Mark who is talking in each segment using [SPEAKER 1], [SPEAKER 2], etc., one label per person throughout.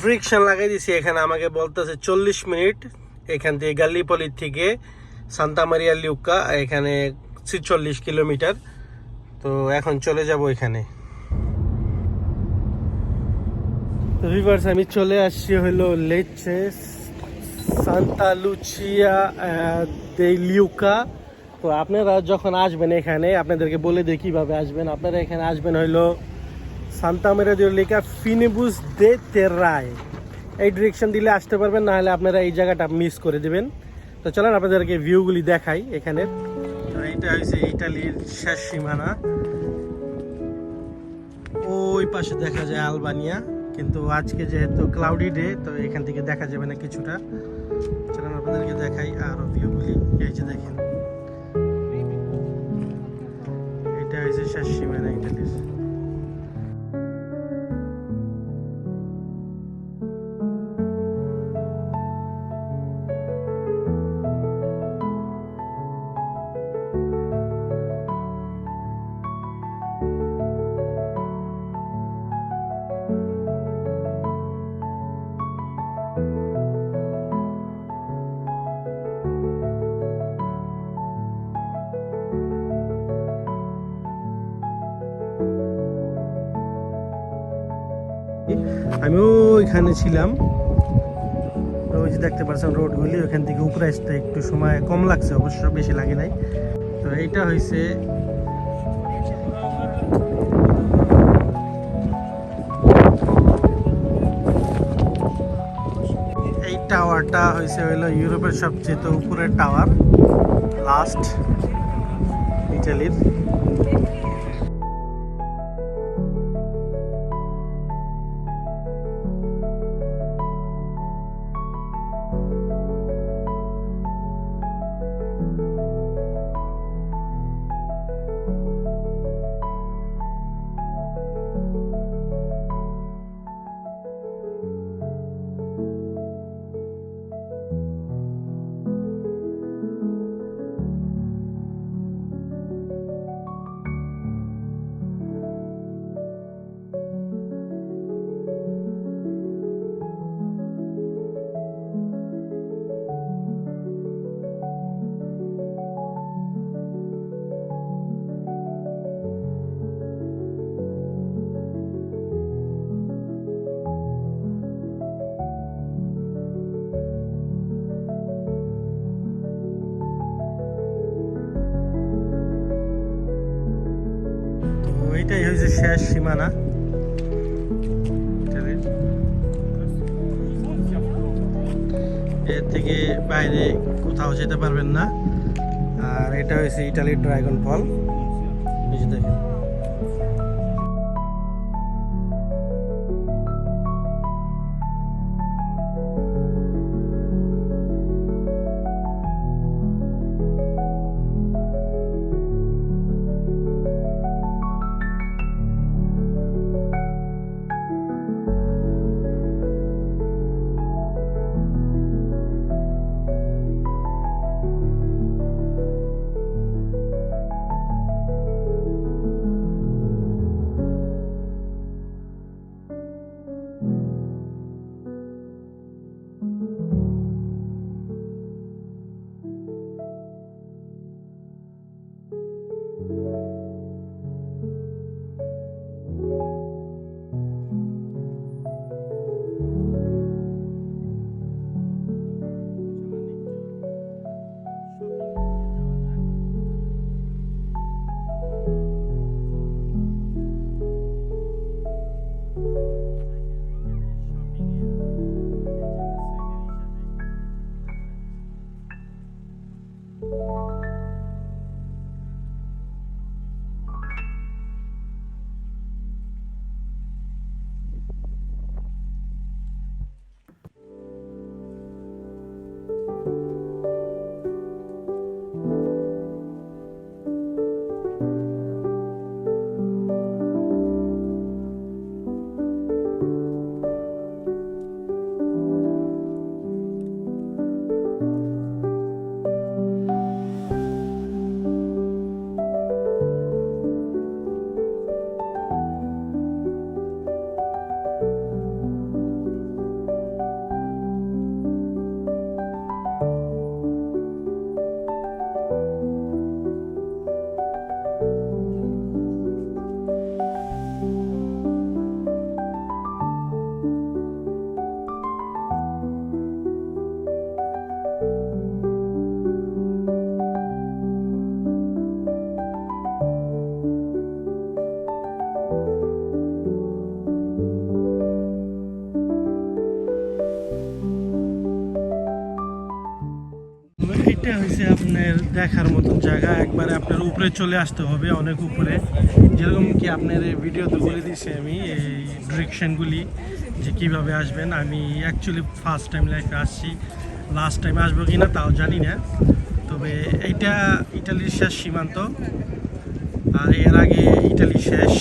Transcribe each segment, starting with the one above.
[SPEAKER 1] Direction লাগাই দিছি, এখানে আমাকে বলতেছে চল্লিশ মিনিট। এখান থেকে গাল্লিপলির থেকে সান্তামারিয়া লিউকা, এখানে ছিচল্লিশ কিলোমিটার। তো এখন চলে যাব এখানে। রিভার্স আমি চলে আসছি হলো লেচে, সান্তা লুচিয়া দে লিউকা। তো আপনারা যখন আসবেন এখানে, আপনাদেরকে বলে দিই কীভাবে আসবেন। আপনারা এখানে আসবেন হইল সান্তা মেরা লেখা ফিনিবুস দে তেরায় এই ডিরেকশন দিলে আসতে পারবেন না হলে আপনারা এই জায়গাটা মিস করে দেবেন। তো চলেন আপনাদেরকে ভিউগুলি দেখাই এখানে। তো এইটা হচ্ছে ইটালির শেষ সীমানা। ওই পাশে দেখা যায় আলবানিয়া, কিন্তু আজকে যেহেতু ক্লাউডি ডে তো এখান থেকে দেখা যাবে না কিছুটা। চলেন আপনাদেরকে দেখাই আরও ভিউগুলি এই যে দেখেন। এটা হচ্ছে শেষ সীমানা ইটালির ওইখানে ছিলাম। ওই যে দেখতে পাচ্ছেন রোডগুলি, ওখান থেকে উপরে আসতে একটু সময় কম লাগছে, অবশ্য বেশি লাগে নাই। তো এইটা হয়েছে এই টাওয়ারটা হয়েছে হইল ইউরোপের সবচেয়ে উপরের টাওয়ার, লাস্ট ইটালির। শেষ সীমানা। এর থেকে বাইরে কোথাও যেতে পারবেন না। আর এটা হয়েছে ইটালির ড্রাগন ফল। দেখেন। জায়গা একবারে আপনার উপরে চলে আসতে হবে, অনেক উপরে। যেরকম কি আপনার এই ভিডিওতে বলে দিয়েছি আমি, এই ডিরেকশনগুলি যে কীভাবে আসবেন। আমি অ্যাকচুয়ালি ফার্স্ট টাইম লাইফে আসছি। লাস্ট টাইম আসব কি না তাও জানি না। তবে এইটা ইটালির শেষ সীমান্ত, আর এর আগে ইটালি শেষ।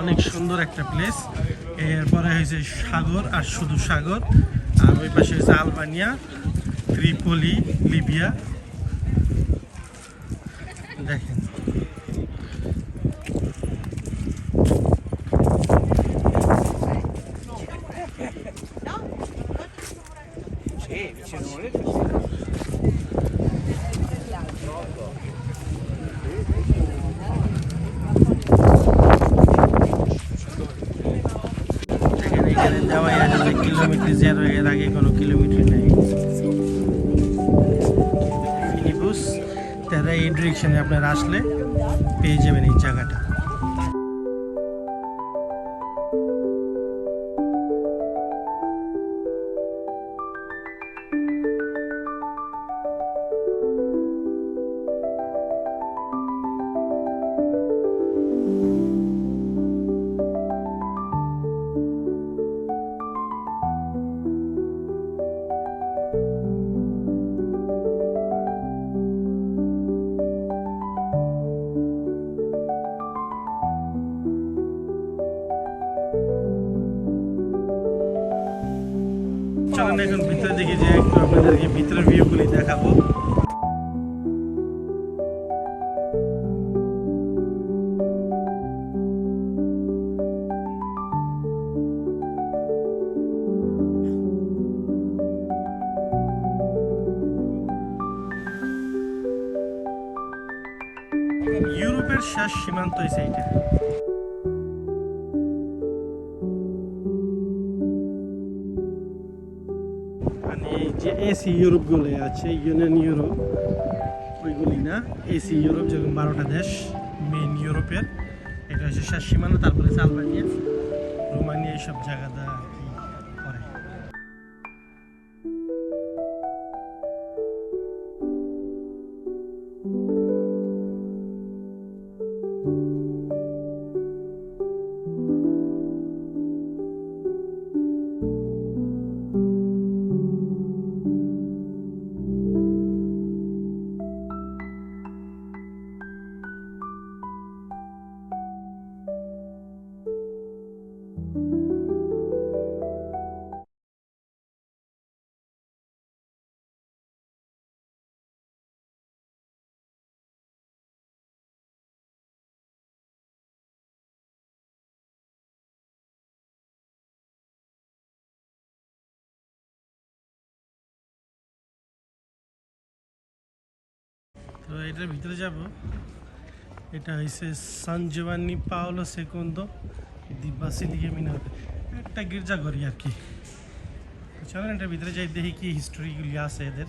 [SPEAKER 1] অনেক সুন্দর একটা প্লেস এরপরে হয়েছে সাগর, আর শুধু সাগর। আর ওই পাশে হয়েছে আলবানিয়া, ত্রিপলি, লিবিয়া দেখেন দেখেন এখানে আছে, যে কিলোমিটার জিরো এর আগে কোনো কিলোমিটার নেই। ফিনিবুস তারা এই ডিরেকশনে আপনারা আসলে পেয়ে যাবেন এই জায়গাটা। চলেন এখন ভিতরে দেখি যে একটু আপনাদেরকে ভিতরের ভিউগুলি দেখাবো। ইউরোপের শেষ সীমান্ত হয়েছে এইটা। এসি ইউরোপগুলো আছে, ইউনিয়ন ইউরোপ, ওইগুলি না। এসি ইউরোপ যেরকম বারোটা দেশ মেন ইউরোপের। এটা হচ্ছে শেষ সীমানা, তারপরে হচ্ছে আলবানিয়া রোমানিয়া, এইসব জায়গাটা তো এটার ভিতরে যাব। এটা হয়েছে সান জোয়ানি পাওলো সেকন্দ দি দিকে মিনার। একটা গির্জাঘরই আর কি। চলেন এটার ভিতরে যাই, দেখি কি হিস্টোরিগুলি আছে এদের।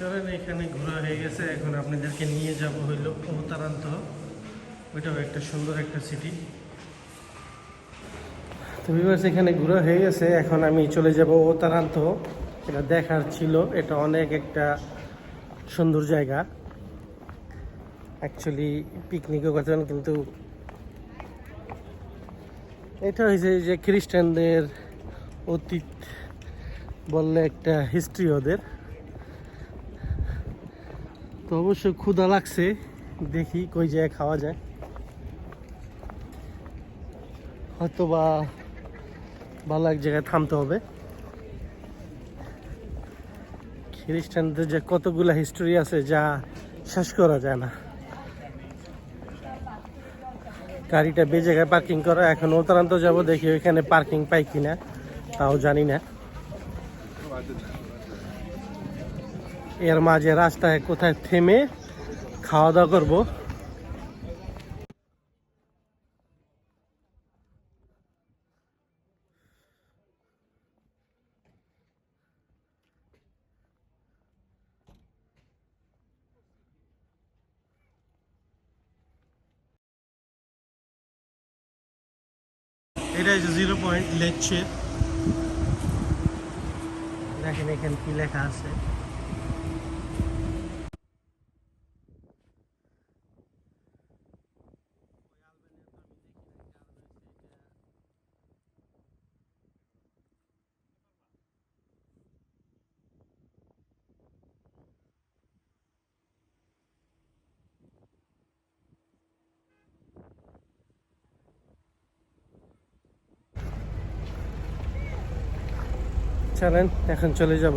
[SPEAKER 1] চলেন, এখানে ঘোরা হয়ে গেছে। এখন আপনাদেরকে নিয়ে যাব হইল অবতারান্ত। ওইটাও একটা সুন্দর একটা সিটি তো বিভার্স এখানে ঘোরা হয়ে গেছে। এখন আমি চলে যাব অবতারান্ত। এটা দেখার ছিল। এটা অনেক একটা সুন্দর জায়গা। অ্যাকচুয়ালি পিকনিকও করতেন, কিন্তু এটা হয়েছে যে খ্রিস্টানদের অতীত বললে একটা হিস্ট্রি ওদের। তো অবশ্যই ক্ষুধা লাগছে। দেখি কই জায়গায় খাওয়া যায়। হয়তো বা ভালো এক জায়গায় থামতে হবে। খ্রিস্টানদের যে কতগুলো হিস্টোরি আছে, যা শেষ করা যায় না। গাড়িটা বে জায়গায় পার্কিং করা, এখন উত্তরান্ত যাব, দেখি ওইখানে পার্কিং পাই কিনা, তাও জানি না। এর মাঝে রাস্তায় কোথায় থেমে খাওয়া দাওয়া করব। এটা হচ্ছে জিরো পয়েন্ট লেকছে দেখেন এখানে কি লেখা আছে। চলেন এখন চলে যাব।